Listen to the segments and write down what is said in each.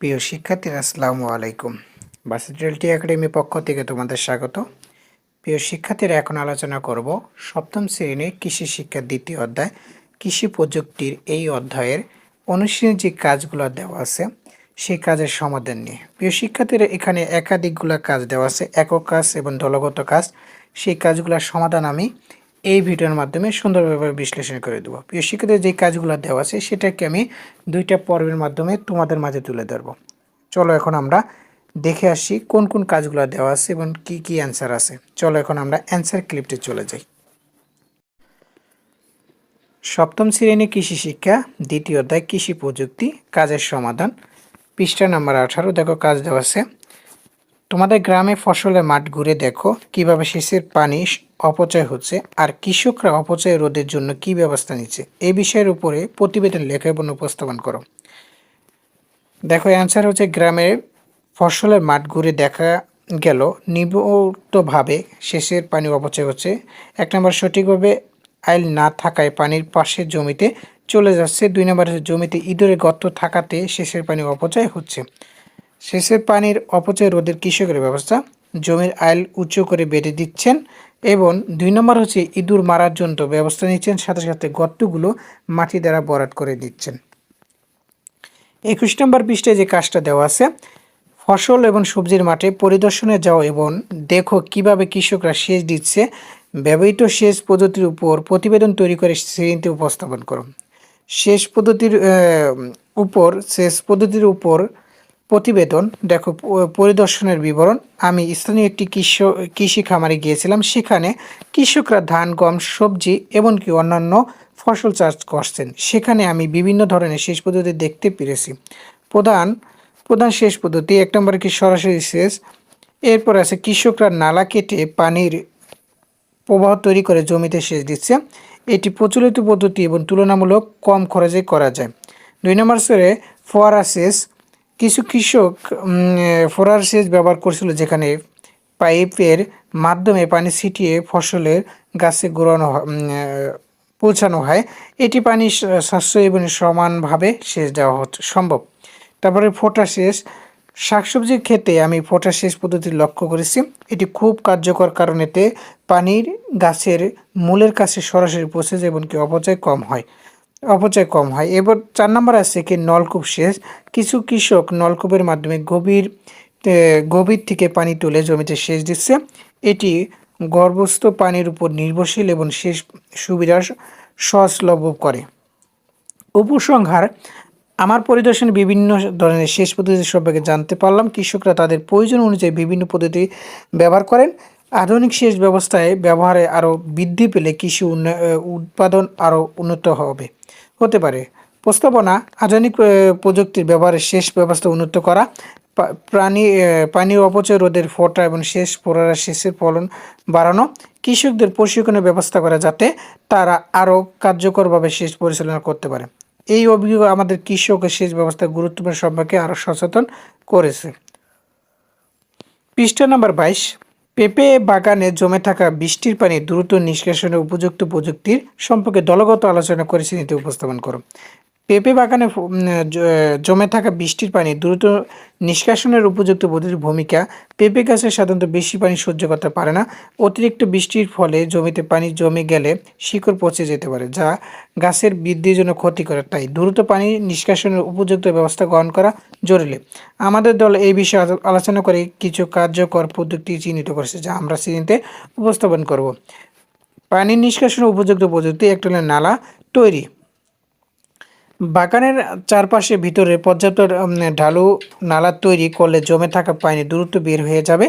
প্রিয় শিক্ষার্থীরা আসসালামু আলাইকুম। বাসিট্রেলটি একাডেমি পক্ষ থেকে তোমাদের স্বাগত। প্রিয় শিক্ষার্থীরা, এখন আলোচনা করব সপ্তম শ্রেণির কৃষি শিক্ষার দ্বিতীয় অধ্যায়, কৃষি প্রযুক্তির এই অধ্যায়ের অনুশীলনের যে কাজগুলো দেওয়া আছে। সেই কাজের সমাধান নিয়ে। প্রিয় শিক্ষার্থীরা, এখানে একাধিকগুলো কাজ দেওয়া আছে, একক কাজ এবং দলগত কাজ। সেই কাজগুলোর সমাধান আমি এই ভিডিওর মাধ্যমে সুন্দরভাবে বিশ্লেষণ করে দেবো। প্রিয় শিক্ষার্থীদের যে কাজগুলো দেওয়া আছে, সেটাকে আমি দুইটা পর্বের মাধ্যমে তোমাদের মাঝে তুলে ধরবো। চলো এখন আমরা দেখে আসি কোন কোন কাজগুলো দেওয়া আছে এবং কি কি অ্যান্সার আছে। চলো এখন আমরা অ্যান্সার ক্লিপটে চলে যাই। সপ্তম শ্রেণি কৃষি শিক্ষা, দ্বিতীয় অধ্যায় কৃষি প্রযুক্তি, কাজের সমাধান। পৃষ্ঠা নাম্বার আঠারো, দেখো কাজ দেওয়া আছে। তোমাদের গ্রামে ফসলের মাঠ ঘুরে দেখো। কীভাবে সেচের পানি অপচয় হচ্ছে আর কৃষকরা অপচয় রোধের জন্য কি ব্যবস্থা নিচ্ছে এই বিষয়ের উপরে প্রতিবেদন লেখা এবং উপস্থাপন করো। দেখো, অ্যান্সার হচ্ছে গ্রামের ফসলের মাঠ ঘুরে দেখা গেল। নিবতভাবে সেচের পানি অপচয় হচ্ছে। এক নম্বর, সঠিকভাবে আইল না থাকায় পানির পাশে জমিতে চলে যাচ্ছে। দুই নম্বর, জমিতে ইঁদুরের গর্ত থাকাতে সেচের পানি অপচয় হচ্ছে। সেচের পানির অপচয় রোধের কৃষকের ব্যবস্থা। জমির আইল উঁচু করে বেঁধে দিচ্ছেন এবং দুই নম্বর হচ্ছে ইঁদুর মারার জন্য ব্যবস্থা নিচ্ছেন, সাথে সাথে গর্তগুলো মাটি দ্বারা বরাট করে দিচ্ছেন। একুশ নম্বর পৃষ্ঠায় যে কাজটা দেওয়া আছে, ফসল এবং সবজির মাঠে পরিদর্শনে যাও এবং দেখো কীভাবে কৃষকরা সেচ দিচ্ছে, ব্যবহৃত সেচ পদ্ধতির উপর প্রতিবেদন তৈরি করে শ্রেণীতে উপস্থাপন করো সেচ পদ্ধতির উপর, সেচ পদ্ধতির উপর প্রতিবেদন, দেখো পরিদর্শনের বিবরণ। আমি স্থানীয় একটি কৃষি কৃষি খামারে গিয়েছিলাম। সেখানে কৃষকরা ধান, গম, সবজি এমনকি অন্যান্য ফসল চাষ করছেন। সেখানে আমি বিভিন্ন ধরনের সেচ পদ্ধতি দেখতে পেরেছি। প্রধান প্রধান সেচ পদ্ধতি, এক নম্বরে কি সরাসরি সেচ, এরপর আছে কৃষকরা নালা কেটে পানির প্রবাহ তৈরি করে জমিতে সেচ দিচ্ছে। এটি প্রচলিত পদ্ধতি এবং তুলনামূলক কম খরচে করা যায়। দুই নম্বর স্তরে ফোয়ারা সেচ কিছু কৃষক ফোরার সেচ ব্যবহার করছিল যেখানে পাইপের মাধ্যমে পানি ছিটিয়ে ফসলের গাছে গোড়ানো পৌঁছানো হয়। এটি পানি সাশ্রয় এবং সমানভাবে সেচ দেওয়া হচ্ছে সম্ভব। তারপরে ফোটা সেচ শাকসবজির ক্ষেত্রে আমি ফোটা সেচ পদ্ধতি লক্ষ্য করেছি। এটি খুব কার্যকর কারণ এতে পানির গাছের মূলের কাছে সরাসরি পৌঁছে যায় এবং কি অপচয় কম হয়। অপচয় কম হয়। এবার চার নম্বর আছে কি, নলকূপ সেচ। কিছু কৃষক নলকূপের মাধ্যমে গভীর গভীর থেকে পানি তুলে জমিতে সেচ দিচ্ছে। এটি গর্ভস্থ পানির উপর নির্ভরশীল এবং সেচ সুবিধা সহজলভ্য করে। উপসংহার, আমার পরিদর্শনে বিভিন্ন ধরনের সেচ পদ্ধতি সম্পর্কে জানতে পারলাম। কৃষকরা তাদের প্রয়োজন অনুযায়ী বিভিন্ন পদ্ধতি ব্যবহার করেন। আধুনিক সেচ ব্যবস্থায় ব্যবহারে আরও বৃদ্ধি পেলে কৃষি উৎপাদন আরও উন্নত হবে। হতে পারে। প্রস্তাবনা আধুনিক প্রযুক্তির ব্যবহারে সেচ ব্যবস্থা উন্নত করা প্রাণী পানির অপচয় রোধের ফোটা এবং শেষ পোড়ারা সেচের ফলন বাড়ানো, কৃষকদের প্রশিক্ষণের ব্যবস্থা করা যাতে তারা আরও কার্যকরভাবে সেচ পরিচালনা করতে পারে। এই অভিযোগ আমাদের কৃষক ও সেচ ব্যবস্থার গুরুত্বপূর্ণ সম্পর্কে আরও সচেতন করেছে। পৃষ্ঠা নম্বর বাইশ পেঁপে বাগানে জমে থাকা বৃষ্টির পানি দ্রুত নিষ্কাশনের উপযুক্ত প্রযুক্তির সম্পর্কে দলগত আলোচনা করেছেন নীতি উপস্থাপন করো। পেঁপে বাগানে জমে থাকা বৃষ্টির পানি দ্রুত নিষ্কাশনের উপযুক্ত পদ্ধতির ভূমিকা। পেঁপে গাছে সাধারণত বেশি পানি সহ্য করতে পারে না। অতিরিক্ত বৃষ্টির ফলে জমিতে পানি জমে গেলে শিকড় পচে যেতে পারে, যা গাছের বৃদ্ধির জন্য ক্ষতিকর। তাই দ্রুত পানি নিষ্কাশনের উপযুক্ত ব্যবস্থা গ্রহণ করা জরুরি। আমাদের দল এই বিষয়ে আলোচনা করে কিছু কার্যকর পদ্ধতি চিহ্নিত করেছে, যা আমরা শ্রেণীতে উপস্থাপন করব। পানি নিষ্কাশনের উপযুক্ত পদ্ধতি একটা নালা তৈরি। বাগানের চারপাশে ভিতরে পর্যাপ্ত ঢালু নালা তৈরি করলে জমে থাকা পানি দ্রুত বের হয়ে যাবে।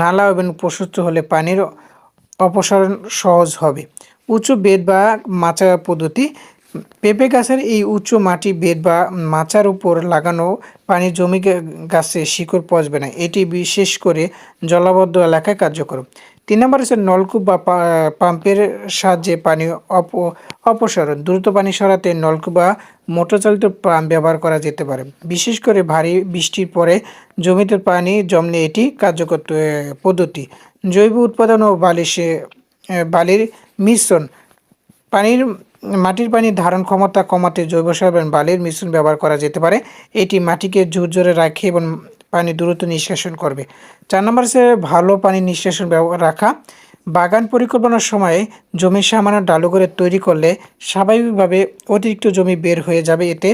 নালা এবং প্রশস্ত হলে পানির অপসারণ সহজ হবে। উঁচু বেদ বা মাচা পদ্ধতি পেঁপে গাছের এই উচ্চ মাটি বেদ বা মাচার উপর লাগানো পানি জমি গাছে শিকড় পচবে না। এটি বিশেষ করে জলাবদ্ধ এলাকায় কার্যকর। তিন নম্বর হচ্ছে নলকূপ বা পাম্পের সাহায্যে পানি অপ অপসারণ। দ্রুত পানি সরাতে নলকূপ বা মোটরচালিত পাম্প ব্যবহার করা যেতে পারে। বিশেষ করে ভারী বৃষ্টির পরে জমিতে পানি জমলে এটি কার্যকর পদ্ধতি। জৈব উৎপাদন ও বালিশে বালির মিশ্রণ। পানির মাটির পানি ধারণ ক্ষমতা কমাতে জৈব সার এবং বালির মিশ্রণ ব্যবহার করা যেতে পারে। এটি মাটিকে ঝুরঝরে রাখে এবং পানি দ্রুত নিষ্কাশন করবে। চার নম্বর হচ্ছে ভালো পানি নিষ্কাশন রাখা। বাগান পরিকল্পনার সময় জমি সামান্য ডালু করে তৈরি করলে স্বাভাবিকভাবে অতিরিক্ত জমি বের হয়ে যাবে। এতে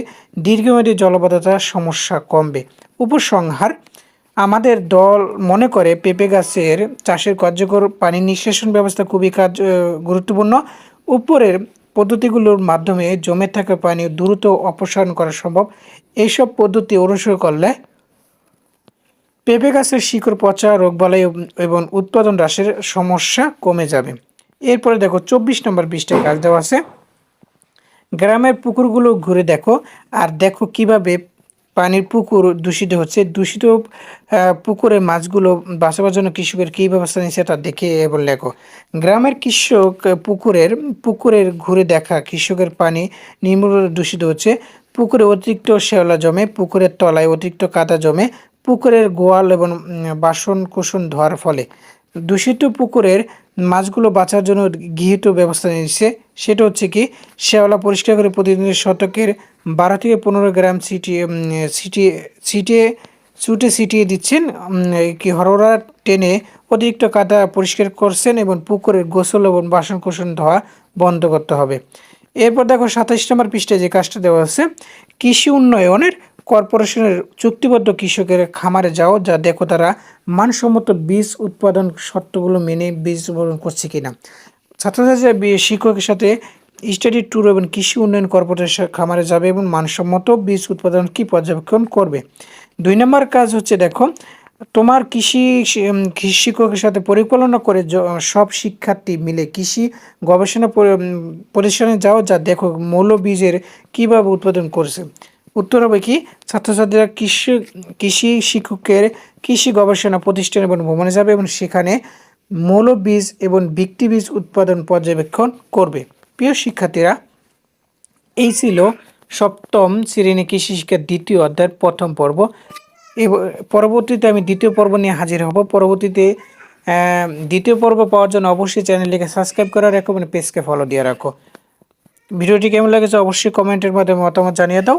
দীর্ঘমেয়াদী জলবদ্ধতার সমস্যা কমবে। উপসংহার, আমাদের দল মনে করে পেঁপে গাছের চাষের কার্যকর পানি নিষ্কাশন ব্যবস্থা খুবই কার্য গুরুত্বপূর্ণ। উপরের পদ্ধতিগুলোর মাধ্যমে জমে থাকা পানি দ্রুত অপসারণ করা সম্ভব। এইসব পদ্ধতি অনুসরণ করলে পেঁপে গাছের শিকড় পচা, রোগবালাই এবং উৎপাদন হ্রাসের সমস্যা কমে যাবে। এরপরে দেখো, চব্বিশ নম্বর বিশটা কাজ দেওয়া আছে। গ্রামের পুকুরগুলো ঘুরে দেখো আর দেখো কীভাবে পানির পুকুর দূষিত হচ্ছে। দূষিত পুকুরের মাছগুলো বাঁচাবার জন্য কৃষকের কী ব্যবস্থা নিচ্ছে তা দেখে এবং লেখো। গ্রামের কৃষক পুকুরের পুকুরের ঘুরে দেখা কৃষকের পানি নির্মূল দূষিত হচ্ছে। পুকুরে অতিরিক্ত শ্যাওলা জমে, পুকুরের তলায় অতিরিক্ত কাদা জমে, পুকুরের গোয়াল এবং বাসন কুসন ধোয়ার ফলে। দূষিত পুকুরের মাছগুলো বাঁচার জন্য গৃহীত ব্যবস্থা নিচ্ছে সেটা হচ্ছে কি শ্যাওলা পরিষ্কার করে প্রতিদিন শতকের বারো থেকে পনেরো গ্রাম সিটিয়ে সিটিয়ে সিটিয়ে চুটে ছিটিয়ে দিচ্ছেন। কি হরহরা টেনে অতিরিক্ত কাদা পরিষ্কার করছেন এবং পুকুরের গোসল এবং বাসন কোসন ধোয়া বন্ধ করতে হবে। এরপর দেখো সাতাইশ নম্বর পৃষ্ঠে যে কাজটা দেওয়া আছে কৃষি উন্নয়নের কর্পোরেশনের চুক্তিবদ্ধ কৃষকের খামারে যাও, যা দেখো তারা মানসম্মত বীজ উৎপাদন শর্তগুলো মেনে বীজ উৎপাদন করছে কিনা। ছাত্রছাত্রীরা শিক্ষকের সাথে স্টাডি ট্যুর এবং কৃষি উন্নয়ন কর্পোরেশন খামারে যাবে এবং মানসম্মত বীজ উৎপাদন কি পর্যবেক্ষণ করবে। দুই নম্বর কাজ হচ্ছে দেখো, তোমার কৃষি কৃষি শিক্ষকের সাথে পরিকল্পনা করে সব শিক্ষার্থী মিলে কৃষি গবেষণা প্রতিষ্ঠানে যাও, যা দেখো মৌল বীজের কীভাবে উৎপাদন করছে। উত্তর হবে কি? ছাত্রছাত্রীরা কৃষি কৃষি শিক্ষকের কৃষি গবেষণা প্রতিষ্ঠান এবং ভ্রমণে যাবে এবং সেখানে মৌল বীজ এবং ভিত্তি বীজ উৎপাদন পর্যবেক্ষণ করবে। প্রিয় শিক্ষার্থীরা, এই ছিল সপ্তম শ্রেণি কৃষি শিক্ষার দ্বিতীয় অধ্যায়ের প্রথম পর্ব। পরবর্তীতে আমি দ্বিতীয় পর্ব নিয়ে হাজির হব। পরবর্তীতে দ্বিতীয় পর্ব পাওয়ার জন্য অবশ্যই চ্যানেলটিকে সাবস্ক্রাইব করে রাখো এবং পেজকে ফলো দিয়ে রাখো। ভিডিওটি কেমন লেগেছে অবশ্যই কমেন্টের মাধ্যমে মতামত জানিয়ে দাও।